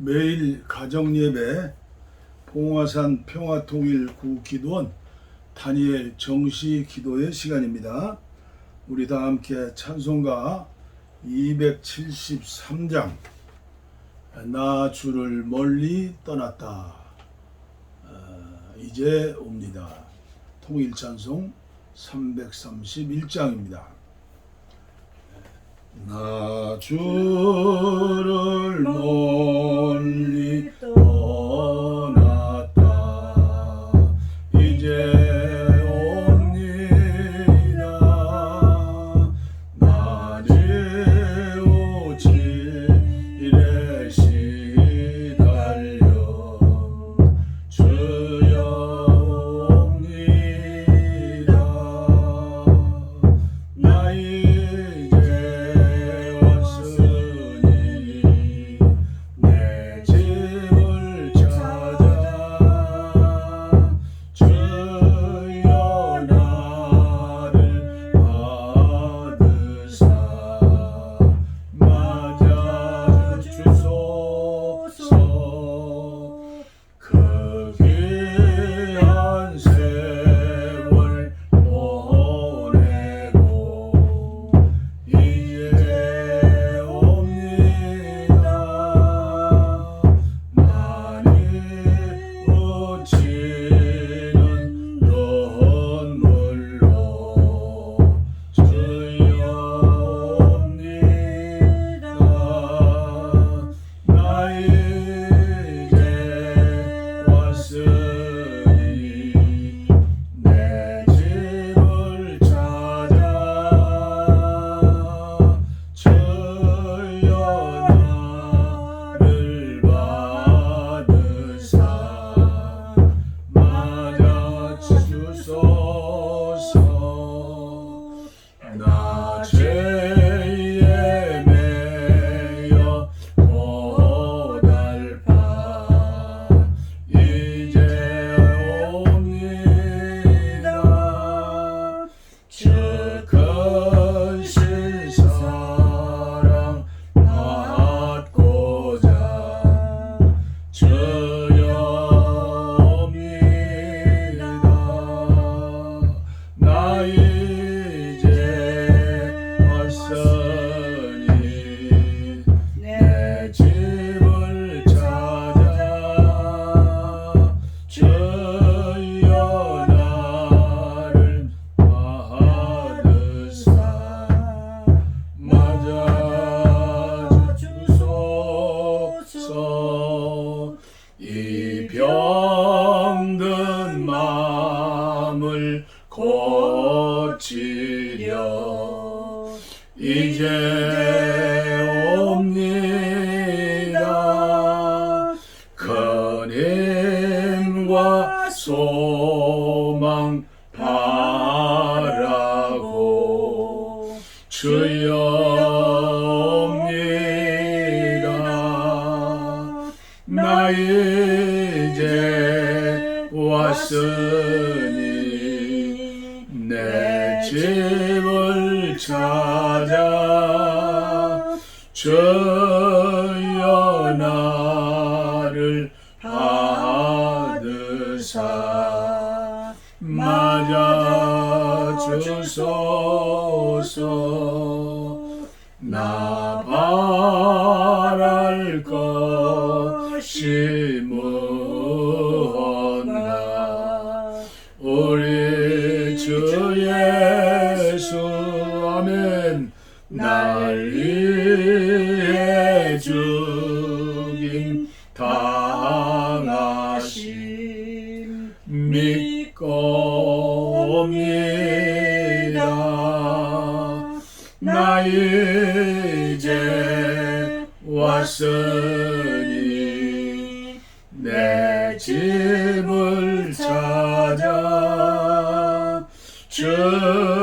매일 가정예배 봉화산 평화통일구 기도원 다니엘 정시 기도의 시간입니다. 우리 다 함께 찬송가 273장 나 주를 멀리 떠났다 아, 이제 옵니다. 통일 찬송 331장입니다. 나 주를 멀리 떠. ye je wasu 날 위해 죽인 당하심 믿고옵니다. 나 이제 왔으니 내 집을 찾아 주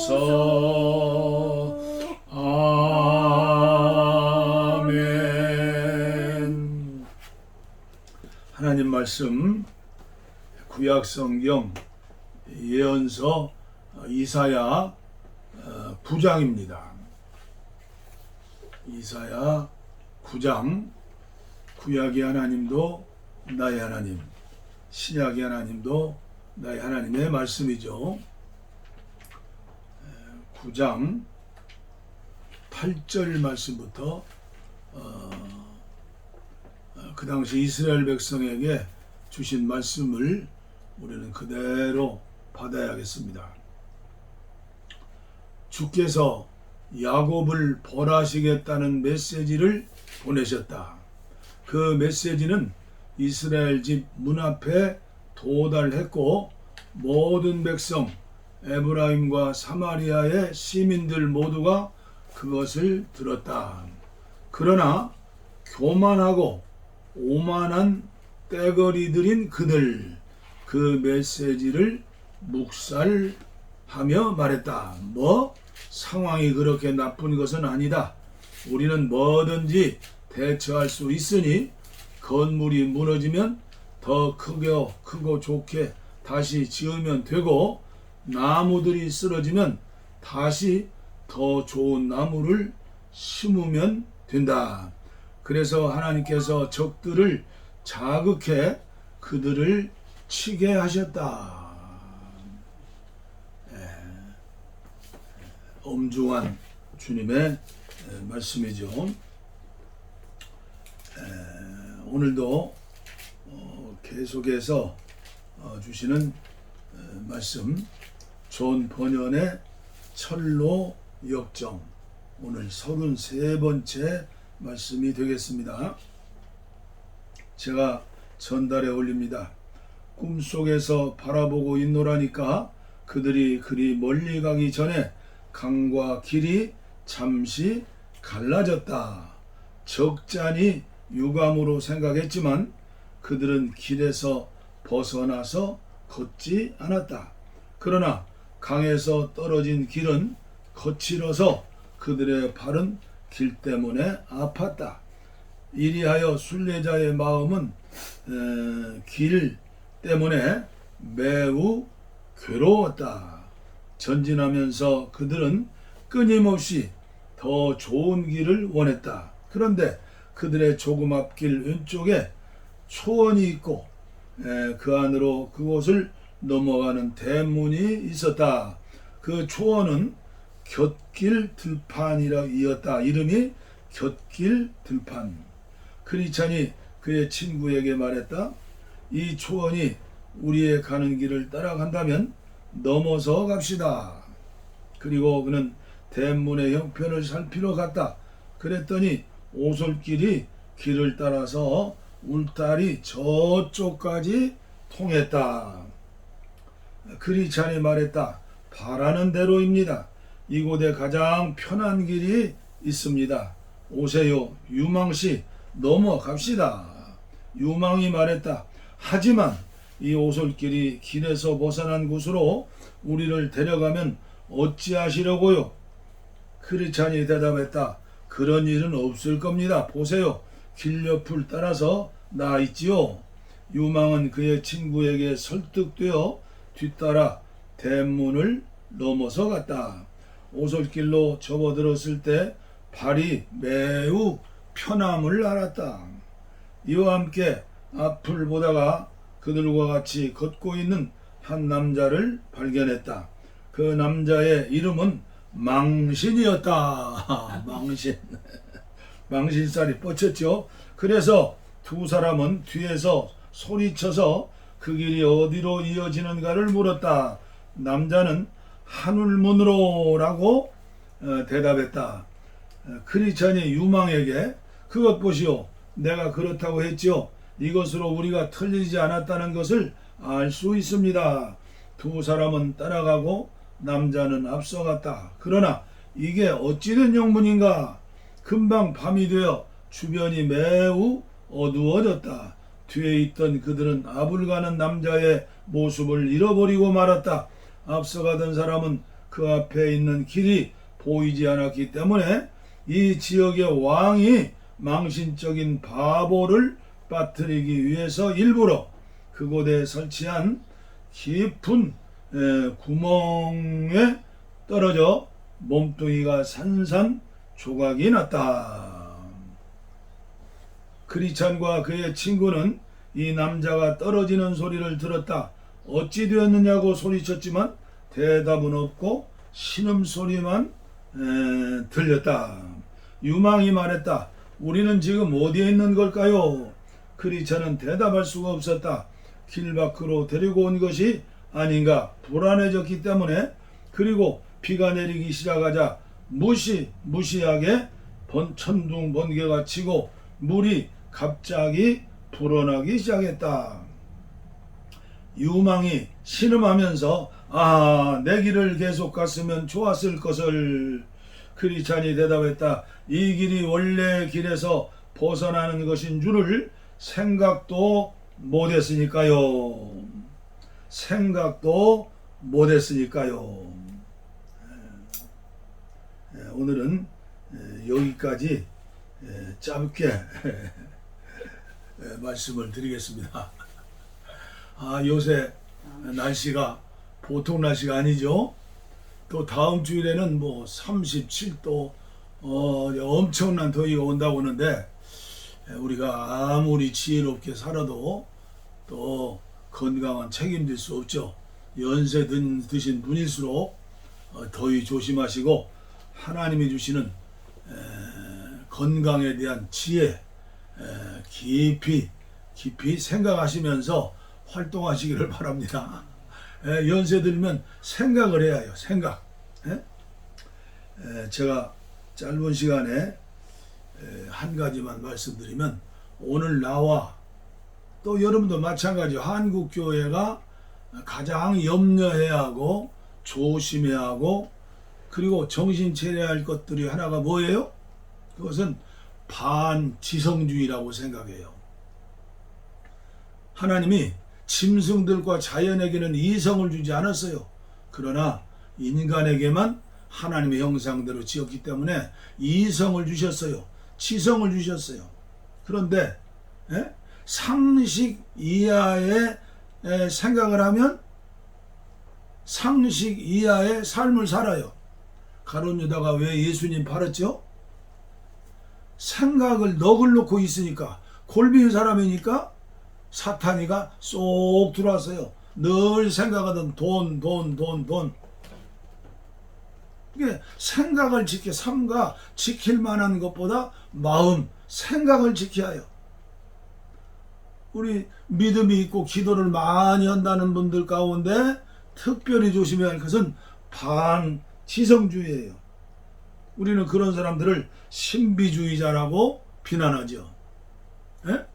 주옵소서 아멘 하나님 말씀 구약 성경 예언서 이사야 어, 9장입니다. 이사야 9장 구약의 하나님도 나의 하나님 신약의 하나님도 나의 하나님의 말씀이죠. 9장 8절 말씀부터 어, 어, 그 당시 이스라엘 백성에게 주신 말씀을 우리는 그대로 받아야겠습니다. 주께서 야곱을 벌하시겠다는 메시지를 보내셨다. 그 메시지는 이스라엘 집 문 앞에 도달했고 모든 백성 에브라임과 사마리아의 시민들 모두가 그것을 들었다. 그러나 교만하고 오만한 떼거리들인 그들 그 메시지를 묵살하며 말했다. 뭐 상황이 그렇게 나쁜 것은 아니다. 우리는 뭐든지 대처할 수 있으니 건물이 무너지면 더 크게 크고 좋게 다시 지으면 되고 나무들이 쓰러지면 다시 더 좋은 나무를 심으면 된다. 그래서 하나님께서 적들을 자극해 그들을 치게 하셨다. 예. 엄중한 주님의 예, 말씀이죠. 예, 오늘도 어, 계속해서 어, 주시는 예, 말씀 존 번연의 철로 역정 오늘 33번째 말씀이 되겠습니다. 제가 전달해 올립니다. 꿈속에서 바라보고 있노라니까 그들이 그리 멀리 가기 전에 강과 길이 잠시 갈라졌다. 적잖이 유감으로 생각했지만 그들은 길에서 벗어나서 걷지 않았다. 그러나 강에서 떨어진 길은 거칠어서 그들의 발은 길 때문에 아팠다. 이리하여 순례자의 마음은 에, 길 때문에 매우 괴로웠다. 전진하면서 그들은 끊임없이 더 좋은 길을 원했다. 그런데 그들의 조금 앞길 왼쪽에 초원이 있고 에, 그 안으로 그곳을 넘어가는 대문이 있었다. 그 초원은 곁길 들판이라 이었다. 이름이 곁길 들판. 크리찬이 그의 친구에게 말했다. 이 초원이 우리의 가는 길을 따라간다면 넘어서 갑시다. 그리고 그는 대문의 형편을 살피러 갔다. 그랬더니 오솔길이 길을 따라서 울타리 저쪽까지 통했다. 크리찬이 말했다. 바라는 대로입니다. 이곳에 가장 편한 길이 있습니다. 오세요. 유망시 넘어갑시다. 유망이 말했다. 하지만 이 오솔길이 길에서 벗어난 곳으로 우리를 데려가면 어찌하시려고요? 크리찬이 대답했다. 그런 일은 없을 겁니다. 보세요. 길 옆을 따라서 나 있지요. 유망은 그의 친구에게 설득되어 뒤따라 대문을 넘어서 갔다. 오솔길로 접어들었을 때 발이 매우 편함을 알았다. 이와 함께 앞을 보다가 그들과 같이 걷고 있는 한 남자를 발견했다. 그 남자의 이름은 망신이었다. 망신. 망신살이 뻗쳤죠. 그래서 두 사람은 뒤에서 소리쳐서 그 길이 어디로 이어지는가를 물었다. 남자는 하늘문으로라고 어, 대답했다. 어, 크리찬이 유망에게 그것 보시오. 내가 그렇다고 했지요. 이것으로 우리가 틀리지 않았다는 것을 알 수 있습니다. 두 사람은 따라가고 남자는 앞서갔다. 그러나 이게 어찌된 영문인가? 금방 밤이 되어 주변이 매우 어두워졌다. 뒤에 있던 그들은 앞을 가는 남자의 모습을 잃어버리고 말았다. 앞서가던 사람은 그 앞에 있는 길이 보이지 않았기 때문에 이 지역의 왕이 망신적인 바보를 빠뜨리기 위해서 일부러 그곳에 설치한 깊은 에, 구멍에 떨어져 몸뚱이가 산산 조각이 났다. 크리찬과 그의 친구는 이 남자가 떨어지는 소리를 들었다. 어찌 되었느냐고 소리쳤지만 대답은 없고 신음소리만 에, 들렸다. 유망이 말했다. 우리는 지금 어디에 있는 걸까요? 크리찬은 대답할 수가 없었다. 길 밖으로 데리고 온 것이 아닌가 불안해졌기 때문에 그리고 비가 내리기 시작하자 무시 무시하게 번 천둥 번개가 치고 물이 갑자기 불어나기 시작했다. 유망이 신음하면서 아, 내 길을 계속 갔으면 좋았을 것을 크리찬이 대답했다. 이 길이 원래 길에서 벗어나는 것인 줄을 생각도 못했으니까요. 생각도 못했으니까요. 예, 오늘은 예, 여기까지 예, 짧게 예, 말씀을 드리겠습니다. 아, 요새 날씨가 보통 날씨가 아니죠. 또 다음 주일에는 뭐 37도 어, 엄청난 더위가 온다고 하는데 예, 우리가 아무리 지혜롭게 살아도 또 건강은 책임질 수 없죠. 연세 든 드신 분일수록 어, 더위 조심하시고 하나님이 주시는 에, 건강에 대한 지혜 에, 깊이 깊이 생각하시면서 활동하시기를 바랍니다. 에, 연세 들면 생각을 해야 해요. 생각. 에? 에, 제가 짧은 시간에 에, 한 가지만 말씀드리면 오늘 나와 또 여러분도 마찬가지 한국 교회가 가장 염려해야 하고 조심해야 하고 그리고 정신 차려야 할 것들이 하나가 뭐예요? 그것은 반지성주의라고 생각해요. 하나님이 짐승들과 자연에게는 이성을 주지 않았어요. 그러나 인간에게만 하나님의 형상대로 지었기 때문에 이성을 주셨어요. 지성을 주셨어요. 그런데 예? 상식 이하의 에, 생각을 하면 상식 이하의 삶을 살아요. 가론 유다가 왜 예수님 팔았죠? 생각을 넋을 놓고 있으니까 골빈 사람이니까 사탄이가 쏙 들어왔어요. 늘 생각하던 돈, 돈, 돈, 돈. 이게 생각을 지켜 삼가 지킬 만한 것보다 마음, 생각을 지켜야 해요. 우리 믿음이 있고 기도를 많이 한다는 분들 가운데 특별히 조심해야 할 것은 반지성주의예요. 우리는 그런 사람들을 신비주의자라고 비난하죠. 예?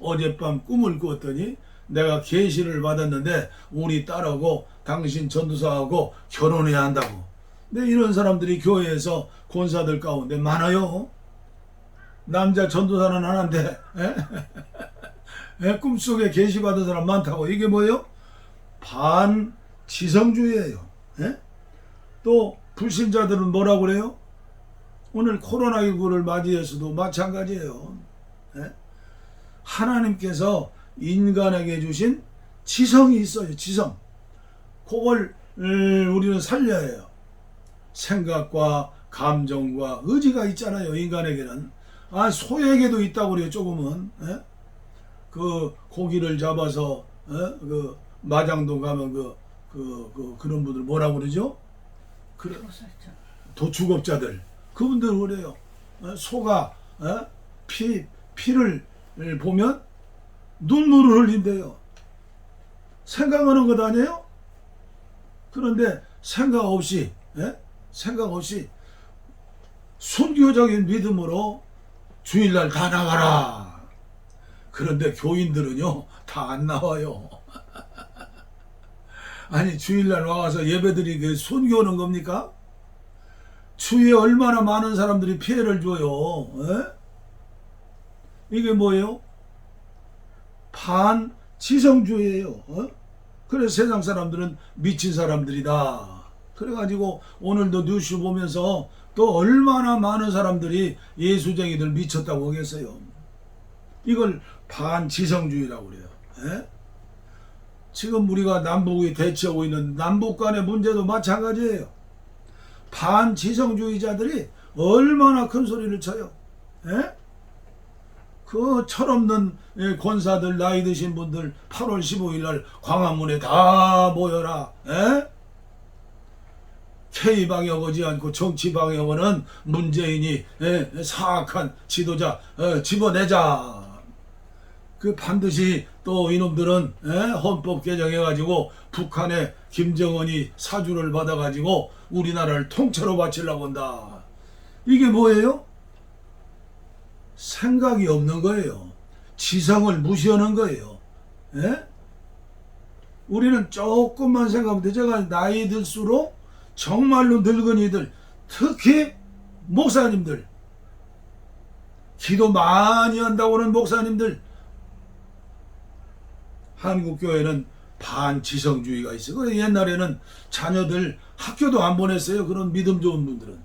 어젯밤 꿈을 꾸었더니 내가 계시를 받았는데 우리 딸하고 당신 전도사하고 결혼해야 한다고. 근데 이런 사람들이 교회에서 권사들 가운데 많아요. 남자 전도사는 하나인데 예? 예? 꿈속에 계시 받은 사람 많다고. 이게 뭐예요? 반지성주의예요. 예? 또 불신자들은 뭐라고 그래요? 오늘 코로나19를 맞이해서도 마찬가지예요. 예? 하나님께서 인간에게 주신 지성이 있어요. 지성. 그걸 음, 우리는 살려야 해요. 생각과 감정과 의지가 있잖아요. 인간에게는. 아 소에게도 있다고 그래요. 조금은. 예? 그 고기를 잡아서 예? 그 마장동 가면 그, 그, 그 그 런 분들 뭐라고 그러죠? 도축업자들 그분들 그래요. 어, 소가 어? 피 피를 보면 눈물을 흘린대요. 생각하는 것 아니에요? 그런데 생각 없이 예? 생각 없이 순교적인 믿음으로 주일날 다 나가라. 그런데 교인들은요 다 안 나와요. 아니 주일날 와서 예배 드리게 순교하는 겁니까? 주위에 얼마나 많은 사람들이 피해를 줘요. 에? 이게 뭐예요? 반지성주의예요. 어? 그래서 세상 사람들은 미친 사람들이다. 그래가지고 오늘도 뉴스 보면서 또 얼마나 많은 사람들이 예수쟁이들 미쳤다고 하겠어요. 이걸 반지성주의라고 그래요. 에? 지금 우리가 남북이 대치하고 있는 남북 간의 문제도 마찬가지예요. 반지성주의자들이 얼마나 큰 소리를 쳐요. 예? 그 철없는 예, 권사들 나이 드신 분들 8월 15일 날 광화문에 다 모여라. 예? K 방역하지 않고 정치 방역은 문재인이 예, 사악한 지도자 어, 집어내자. 그 반드시 또 이놈들은 예, 헌법 개정해가지고 북한에 김정은이 사주를 받아가지고 우리나라를 통째로 바치려고 한다. 이게 뭐예요? 생각이 없는 거예요. 지성을 무시하는 거예요. 예? 우리는 조금만 생각하면 돼. 제가 나이 들수록 정말로 늙은이들, 특히 목사님들, 기도 많이 한다고 하는 목사님들, 한국 교회는 반지성주의가 있어요. 옛날에는 자녀들 학교도 안 보냈어요. 그런 믿음 좋은 분들은.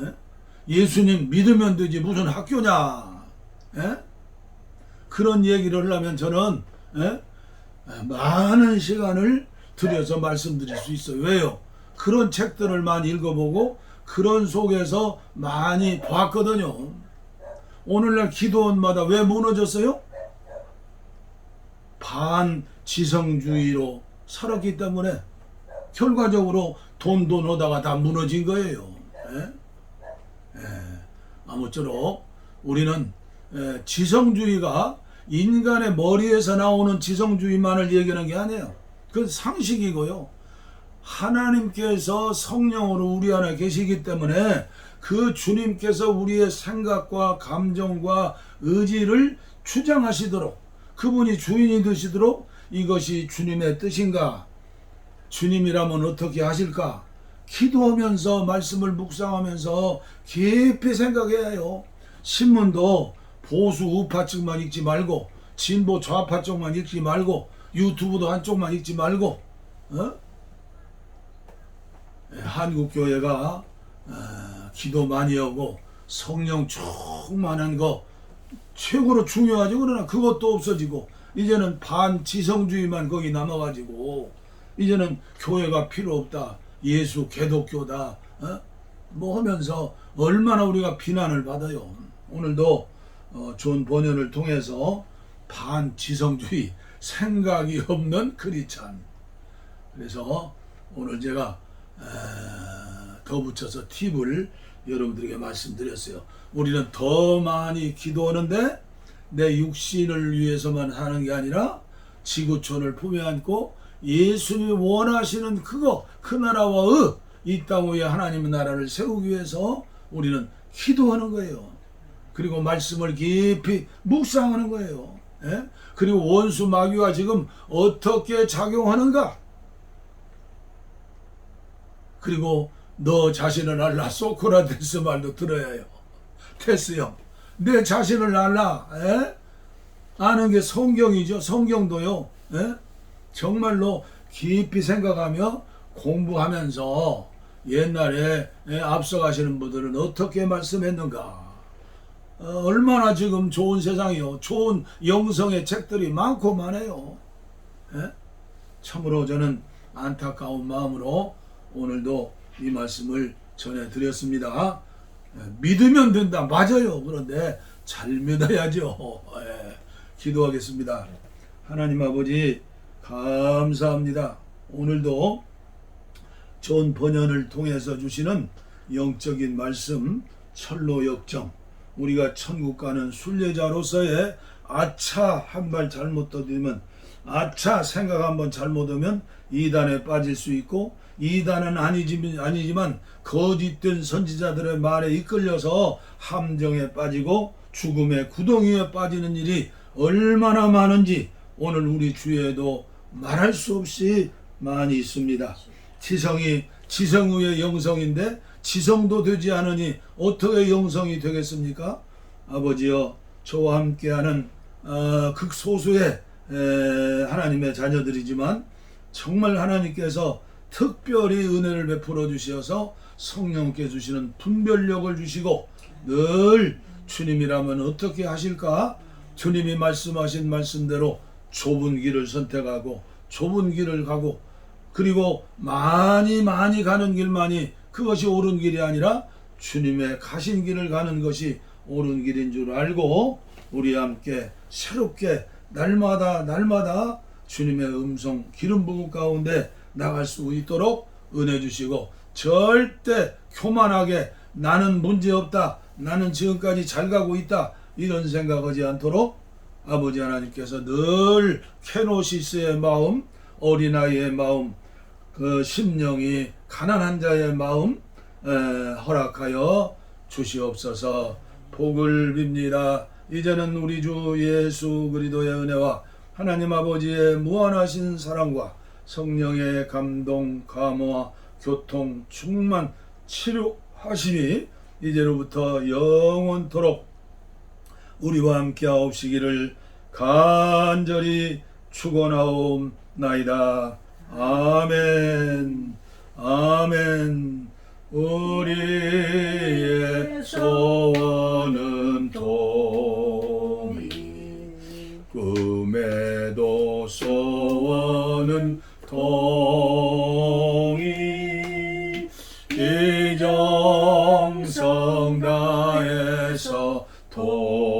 예? 예수님 믿으면 되지 무슨 학교냐. 예? 그런 얘기를 하려면 저는 예? 많은 시간을 들여서 말씀드릴 수 있어요. 왜요? 그런 책들을 많이 읽어보고 그런 속에서 많이 봤거든요. 오늘날 기도원마다 왜 무너졌어요? 반지성주의로 살았기 때문에 결과적으로 돈돈 하다가 다 무너진 거예요. 예? 예, 아무쪼록 우리는 예, 지성주의가 인간의 머리에서 나오는 지성주의만을 얘기하는 게 아니에요. 그건 상식이고요. 하나님께서 성령으로 우리 안에 계시기 때문에 그 주님께서 우리의 생각과 감정과 의지를 추장하시도록 그분이 주인이 되시도록 이것이 주님의 뜻인가? 주님이라면 어떻게 하실까? 기도하면서 말씀을 묵상하면서 깊이 생각해야 해요. 신문도 보수 우파 측만 읽지 말고 진보 좌파 쪽만 읽지 말고 유튜브도 한쪽만 읽지 말고 어? 예, 한국 교회가 어, 기도 많이 하고 성령 충만한 거 최고로 중요하죠. 그러나 그것도 없어지고 이제는 반지성주의만 거기 남아가지고 이제는 교회가 필요 없다. 예수 개독교다. 어? 뭐 하면서 얼마나 우리가 비난을 받아요. 오늘도 어, 존 번연을 통해서 반지성주의 생각이 없는 크리찬. 그래서 오늘 제가 에, 더 붙여서 팁을 여러분들에게 말씀드렸어요. 우리는 더 많이 기도하는데 내 육신을 위해서만 하는 게 아니라 지구촌을 품에 안고 예수님이 원하시는 그거 그 나라와 의, 이 땅 위에 하나님의 나라를 세우기 위해서 우리는 기도하는 거예요. 그리고 말씀을 깊이 묵상하는 거예요. 예? 그리고 원수 마귀가 지금 어떻게 작용하는가? 그리고 너 자신을 알라 소크라테스 말도 들어야 해요. 테스요. 내 자신을 알라. 에? 아는 게 성경이죠. 성경도요. 에? 정말로 깊이 생각하며 공부하면서 옛날에 에, 앞서가시는 분들은 어떻게 말씀했는가. 어, 얼마나 지금 좋은 세상이요. 좋은 영성의 책들이 많고 많아요. 에? 참으로 저는 안타까운 마음으로 오늘도 이 말씀을 전해드렸습니다. 예, 믿으면 된다. 맞아요. 그런데 잘 믿어야죠. 예, 기도하겠습니다. 하나님 아버지, 감사합니다. 오늘도 좋은 번연을 통해서 주시는 영적인 말씀, 철로 역정, 우리가 천국 가는 순례자로서의 아차 한 발 잘못 떠들면 아차 생각 한번 잘못하면 이단에 빠질 수 있고 이단은 아니지만, 아니지만 거짓된 선지자들의 말에 이끌려서 함정에 빠지고 죽음의 구덩이에 빠지는 일이 얼마나 많은지 오늘 우리 주에도 말할 수 없이 많이 있습니다. 지성이 지성의 영성인데 지성도 되지 않으니 어떻게 영성이 되겠습니까? 아버지여 저와 함께하는 어, 극소수의 에, 하나님의 자녀들이지만 정말 하나님께서 특별히 은혜를 베풀어 주셔서 성령께 주시는 분별력을 주시고 늘 주님이라면 어떻게 하실까? 주님이 말씀하신 말씀대로 좁은 길을 선택하고 좁은 길을 가고 그리고 많이 많이 가는 길만이 그것이 옳은 길이 아니라 주님의 가신 길을 가는 것이 옳은 길인 줄 알고 우리 함께 새롭게 날마다 날마다 주님의 음성 기름 부음 가운데 나갈 수 있도록 은혜 주시고 절대 교만하게 나는 문제 없다 나는 지금까지 잘 가고 있다 이런 생각하지 않도록 아버지 하나님께서 늘 케노시스의 마음 어린아이의 마음 그 심령이 가난한 자의 마음 에, 허락하여 주시옵소서 복을 빕니다. 이제는 우리 주 예수 그리스도의 은혜와 하나님 아버지의 무한하신 사랑과 성령의 감동, 감화, 교통, 충만, 치료하심이 이제로부터 영원토록 우리와 함께 하옵시기를 간절히 축원하옵나이다. 아멘. 아멘. 우리의 소원은 동이 꿈에도 소원은 동이 이정성 다해서 동